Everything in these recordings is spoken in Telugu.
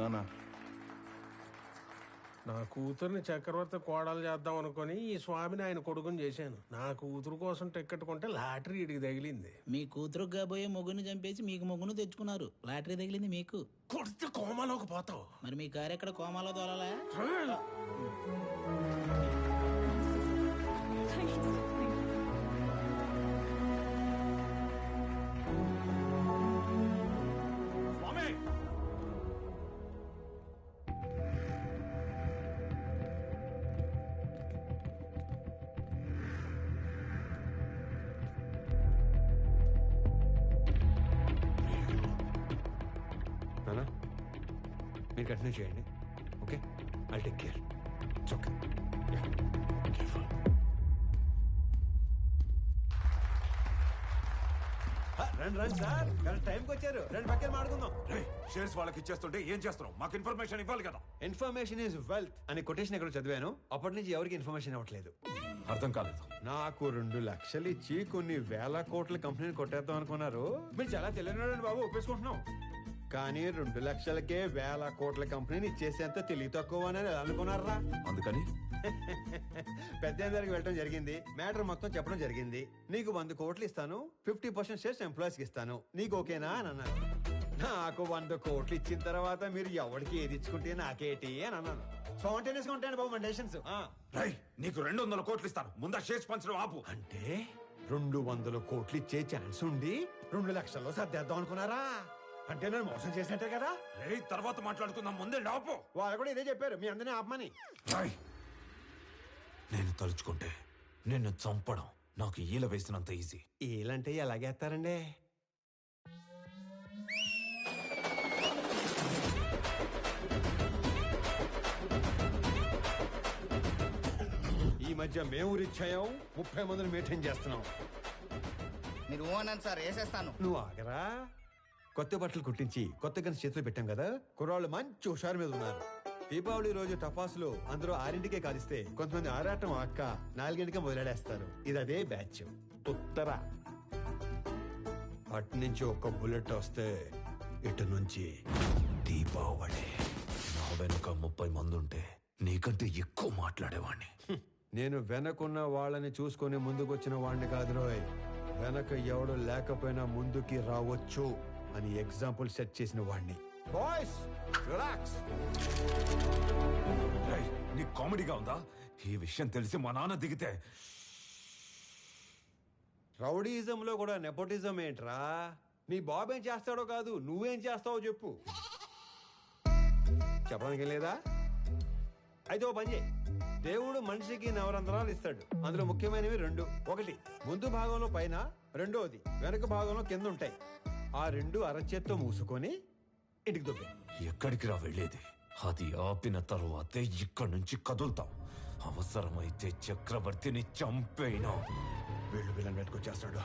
నానా నా కూతుర్ని చక్రవర్తి కోడలు చేద్దాం అనుకొని ఈ స్వామిని ఆయన కొడుకుని చేశాను. నా కూతురు కోసం టికెట్ కొంటే లాటరీ ఇడికి తగిలింది. మీ కూతురు కాబోయే మొగ్గుని చంపేసి మీకు మొగ్గును తెచ్చుకున్నారు. లాటరీ తగిలింది మీకు. కొడితే కోమలోకి పోతావు. మరి మీ కారు ఎక్కడ కోమాలో తోలాలా? మీరు కంటిన్యూ చేయండి. Okay? I take care it's okay రండి రండి సార్. కరెక్ట్ టైంకి వచ్చారు. రెండు పక్కన మాడుకుందాం షేర్స్ వాళ్ళకి ఇచ్చేస్తుంటే ఏం చేస్తున్నావు? మాకు ఇన్ఫర్మేషన్ ఇవ్వాలి కదా. ఇన్ఫర్మేషన్ ఈజ్ వెల్త్ అనే కొటేషన్ ఎక్కడ చదివాను. అప్పటి నుంచి ఎవరికి ఇన్ఫర్మేషన్ ఇవ్వట్లేదు. అర్థం కాలేదు. నాకు రెండు లక్షలు ఇచ్చి కొన్ని వేల కోట్ల కంపెనీని కొట్టేద్దాం అనుకున్నారు. మీరు చాలా తెలియనాడండి బాబు ఒప్పేసుకుంటున్నాం. కానీ రెండు లక్షలకే వేల కోట్ల కంపెనీని ఇచ్చేసేంత తెలివి తక్కువ అని అనుకున్నారా? అందుకని? పెద్ద వెళ్ళడం జరిగింది. మ్యాటర్ మొత్తం చెప్పడం జరిగింది. నీకు వంద కోట్లు ఇస్తాను ఫిఫ్టీ పర్సెంట్ షేర్స్ ఎంప్లాయీస్కి ఇస్తాను. నీకు ఓకేనా అని అన్నారు నాకు వంద కోట్లు ఇచ్చిన తర్వాత మీరు ఎవరికి ఏది ఇచ్చుకుంటే నాకేటి అని అన్నాను. స్పాంటేనియస్గా ఉంటాయండి బాబు డెసిషన్స్. నీకు రెండు వందల కోట్లు ఇస్తాను. ముందా షేర్స్ పంచడం ఆపు. అంటే రెండు వందల కోట్లు ఇచ్చే ఛాన్స్ ఉండి రెండు లక్షల్లో సర్దేద్దాం అనుకున్నారా? అంటే నేను మోసం చేసినట్టే కదా? రే తర్వాత మాట్లాడుకుందాం ముందే ఆపు వాళ్ళు కూడా ఇదే చెప్పారు మీ అందరినీ ఆపమని. నేను తలుచుకుంటే నిన్ను చంపడం నాకు ఈల వేసినంత ఈజీ. ఏలంటే ఎలాగేస్తారండి ఈ మధ్య మేము రిచ్ అయ్యాం ముప్పై మందిని మెయింటైన్ చేస్తున్నాం. మీరు ఓనని సార్ వేసేస్తాను. నువ్వు ఆగరా? కొత్త బట్టలు కుట్టించి కొత్త గన్స్ చేతులు పెట్టాం కదా? కుర్రాళ్ళు మంచి హుషారు మీద ఉన్నారు. దీపావళి రోజు టపాసులు అందరూ ఆరింటికే కాలిస్తే కొంతమంది ఆరాటం అక్క నాలుగింటికే మొదలాడేస్తారు. ఇది అదే బ్యాచ్. ఉత్తర. అటు నుంచి ఒక్క బుల్లెట్ వస్తే ఇటు నుంచి దీపావళి. నా వెనుక ముప్పై మంది ఉంటే నీకంటే ఎక్కువ మాట్లాడేవాణ్ణి. నేను వెనకున్న వాళ్ళని చూసుకొని ముందుకొచ్చిన వాడిని కాదు రోయ్. వెనక ఎవడు లేకపోయినా ముందుకి రావచ్చు. అని ఎగ్జాంపుల్ సెట్ చేసిన వాడిని బాయ్స్ రిలాక్స్ రేయ్, నీకు కామెడీగా ఉందా? ఈ విషయం తెలిసి మా నాన్న దిగితే. రౌడీజంలో కూడా నెపోటిజం ఏంట్రా? నీ బాబు ఏం చేస్తాడో కాదు నువ్వేం చేస్తావో చెప్పు. చెప్పడానికి ఏం లేదా? అయితే ఓ పని చేయి. దేవుడు మనిషికి నవరంధ్రాలు ఇస్తాడు. అందులో ముఖ్యమైనవి రెండు. ఒకటి ముందు భాగంలో పైన రెండోది వెనక భాగంలో కింద ఉంటాయి. ఆ రెండు అరచేత్తో మూసుకొని ఇంటికి దొబ్బే ఎక్కడికి రా వెళ్ళేది? అది ఆపిన తరువాతే ఇక్కడి నుంచి కదులుతాం. అవసరమైతే చక్రవర్తిని చంపేనా వీళ్ళు విలన్ బయటకు వచ్చేస్తున్నాడు.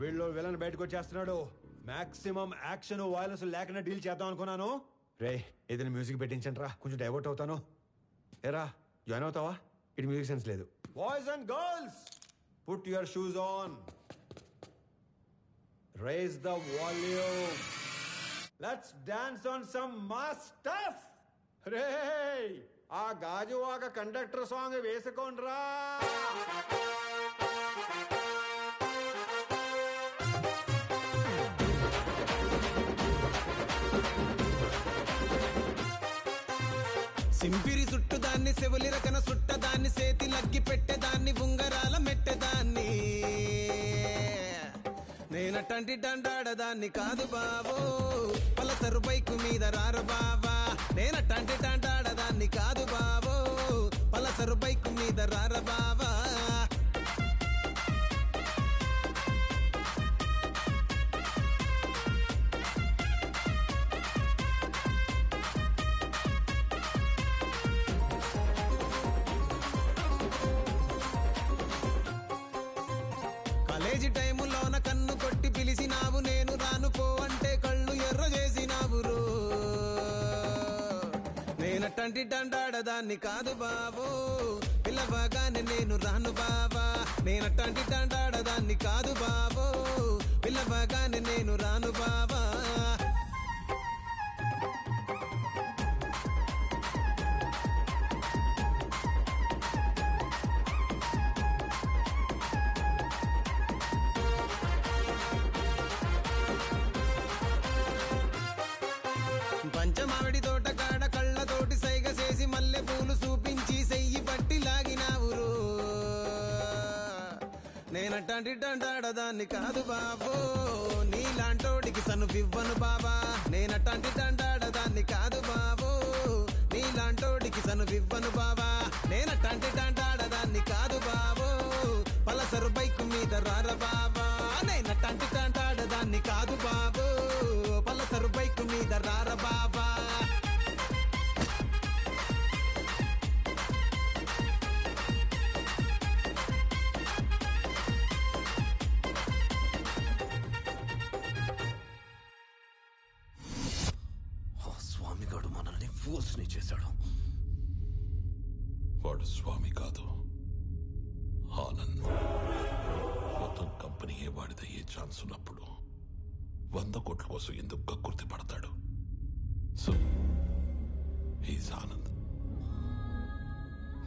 వీళ్ళు విలన్ బయటకు వచ్చేస్తున్నాడు. మాక్సిమం యాక్షన్ వైలెన్స్ లేకుండా డీల్ చేద్దాం అనుకున్నాను. రే ఏదైనా మ్యూజిక్ పెట్టించండి రా కొంచెం డైవర్ట్ అవుతాను. ఏరా జాయిన్ అవుతావా? ఇటు మ్యూజిక్ సెన్స్ లేదు. Boys and girls put your shoes on raise the volume let's dance on some mass stuff రే ఆ గాజువాక కండక్టర్ సాంగ్ వేసుకోండ్రా. సింపిరి చుట్టు దాన్ని సెవులి రకన సుట్ట దాన్ని సేతి లగ్గి పెట్టేదాన్ని ఉంగరాల మెట్టెదాన్ని. నేనటంటి డండాడదాన్ని కాదు బాబో. పలసరు బైకు మీద రారు బావా. నేనటంటి డండాడదాన్ని కాదు బాబో. పలసరు బైకు మీద రారు బావా. కాలేజీ టైములోన కన్ను కొట్టి పిలిచినావు నేను రానుకో అంటే కళ్ళు ఎర్ర చేసినావు రో. నేనట్టంటి డండాడదాన్ని కాదు బాబు పిల్లవగానే నేను రాను బాబా నేనట్టంటి డండాడదాన్ని కాదు బాబు పిల్లవగానే నేను రాను బాబా నేనట్టంటి దాన్ని కాదు బాబో. నీలాంటోడికి సనుపివ్వను బాబా. నేనట్టంటి దాన్ని కాదు బాబో. నీలాంటోడికి సనుపివ్వను బాబా. నేనట్టంటి దాన్ని కాదు బాబో. పలసరు బైక్ మీద రార బాబా. వాడు స్వామి కాదు. ఆనంద్ మొత్తం కంపెనీ వాడిదయ్యే ఛాన్స్ ఉన్నప్పుడు వంద కోట్ల కోసం ఎందుకు కక్కుర్తి పడతాడు? So he's Anand.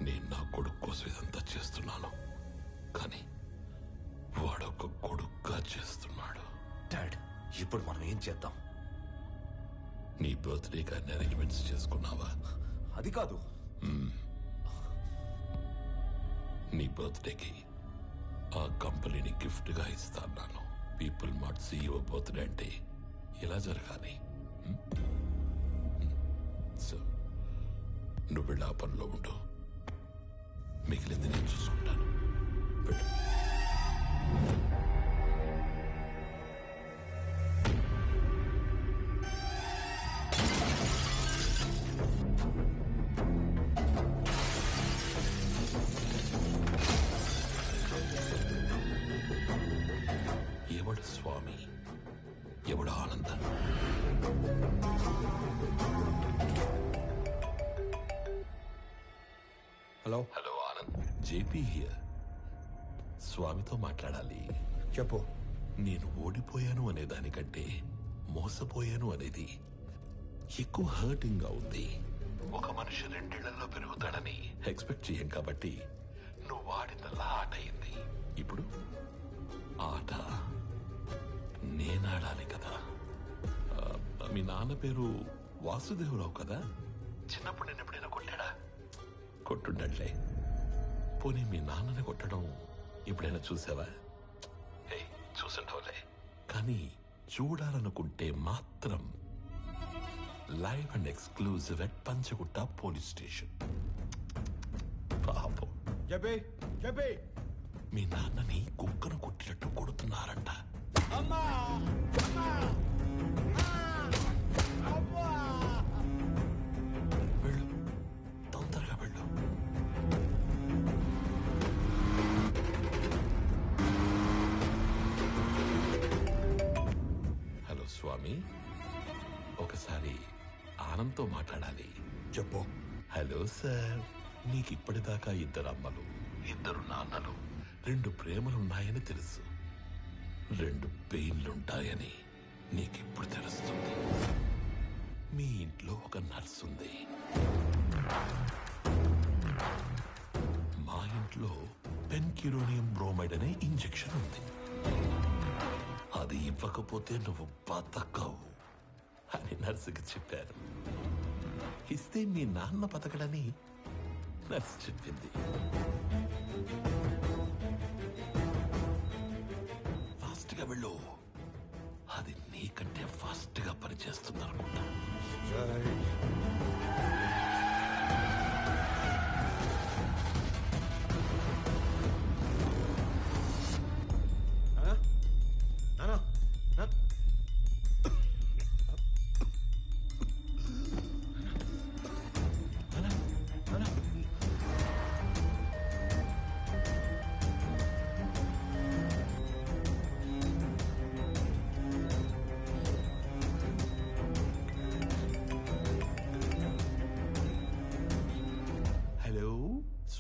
నేను నా కొడుకు కోసం ఇదంతా చేస్తున్నాను. కానీ వాడొక కొడుకుగా చేస్తున్నాడు. డాడ్ ఇప్పుడు మనం ఏం చేద్దాం? నీ బర్త్డే కానీ అరేంజ్మెంట్స్ చేసుకున్నావా? అది కాదు. నీ బర్త్డేకి ఆ కంపెనీని గిఫ్ట్గా ఇస్తాను పీపుల్ మాట్ సీఈఓ బర్త్డే అంటే ఇలా జరగాలి. సో నువ్వు వెళ్ళి ఆ పనిలో ఉండు. మిగిలింది నేను చూసుకుంటాను. ఎవడు Anand hello hello Anand JP here స్వామితో మాట్లాడాలి చెప్పు. నేను ఓడిపోయాను అనే దానికంటే మోసపోయాను అనేది ఎక్కువ హర్టింగ్గా ఉంది. ఒక మనిషి రెండేళ్ళలో పెరుగుతాడని ఎక్స్పెక్ట్ చేయం కాబట్టి నువ్వు వాడిందల్లా ఆట అయింది. ఇప్పుడు ఆట నేనాడాలి కదా. మీ నాన్న పేరు వాసుదేవరావు కదా? చిన్నప్పుడు నేను ఎప్పుడైనా కొట్టాడా? కొట్టుండట్లే. పోనీ మీ నాన్నని కొట్టడం ఎప్పుడైనా చూసావా? ఏయ్, చూసుండవులే కానీ చూడాలనుకుంటే మాత్రం live and exclusive at Panjagutta police station. పాపం. మీ నాన్నని కుక్కను కొట్టినట్టు కొడుతున్నారంట. హలో స్వామి. ఒకసారి ఆనంద్తో మాట్లాడాలి. చెప్పు. Hello sir. నీకు ఇప్పటిదాకా ఇద్దరు అమ్మలు ఇద్దరు నాన్నలు రెండు ప్రేమలున్నాయని తెలుసు. రెండు పెయిన్లుంటాయని నీకిప్పుడు తెలుస్తుంది. మీ ఇంట్లో ఒక నర్స్ ఉంది మా ఇంట్లో పెన్కిరోనియం బ్రోమైడ్ అనే ఇంజెక్షన్ ఉంది అది ఇవ్వకపోతే నువ్వు బతకవు అని నర్సుకి చెప్పారు ఇస్తే మీ నాన్న బతకడని నర్సు చెప్పింది. వీళ్ళు అది నీకంటే ఫాస్ట్గా పనిచేస్తుందనుకుంటా.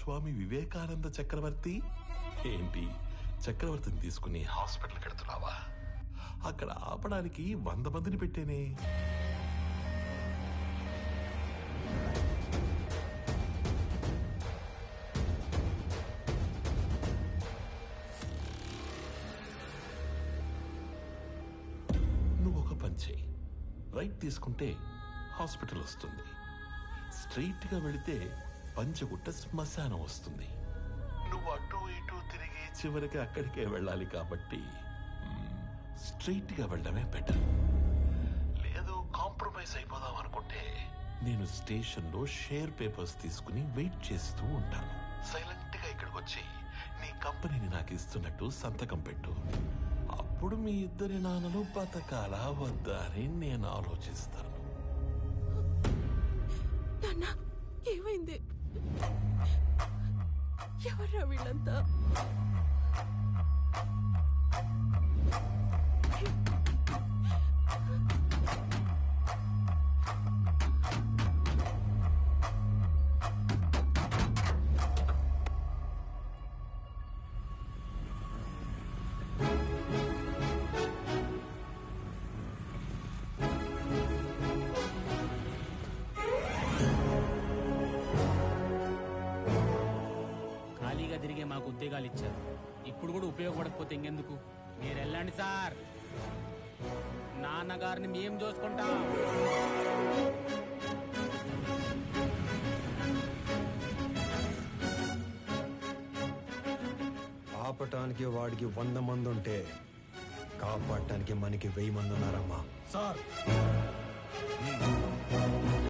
స్వామి వివేకానంద చక్రవర్తి? ఏంటి? చక్రవర్తిని తీసుకుని హాస్పిటల్ కడుతున్నావా? అక్కడ ఆపడానికి వంద మందిని పెట్టేనే. నువ్వు ఒక పని చేయి. రైట్ తీసుకుంటే హాస్పిటల్ వస్తుంది. స్ట్రైట్గా వెళితే పంచగుట్ట శ్మశానం వస్తుంది. నువ్వు అటు ఇటు తిరిగి చివరికి అక్కడికే వెళ్ళాలి కాబట్టి స్ట్రైట్గా వెళ్ళడమే బెటర్. లేదు కాంప్రమైజ్ అయిపోదాం అనుకుంటే నేను స్టేషన్లో షేర్ పేపర్స్ తీసుకుని వెయిట్ చేస్తూ ఉంటాను. సైలెంట్గా ఇక్కడికి వచ్చి నీ కంపెనీని నాకు ఇస్తున్నట్టు సంతకం పెట్టు. అప్పుడు మీ ఇద్దరి నాన్నలు బతకాలా వద్దా అని నేను ఆలోచిస్తాను. 真的。ఉద్యోగాలు ఇచ్చారు. ఇప్పుడు కూడా ఉపయోగపడకపోతే ఇంకెందుకు? మీరు వెళ్ళండి సార్. నాన్నగారిని మేము చూసుకుంటాం. ఆపటానికి వాడికి వంద మంది ఉంటే కాపాడటానికి మనకి వెయ్యి మంది ఉన్నారమ్మా సార్.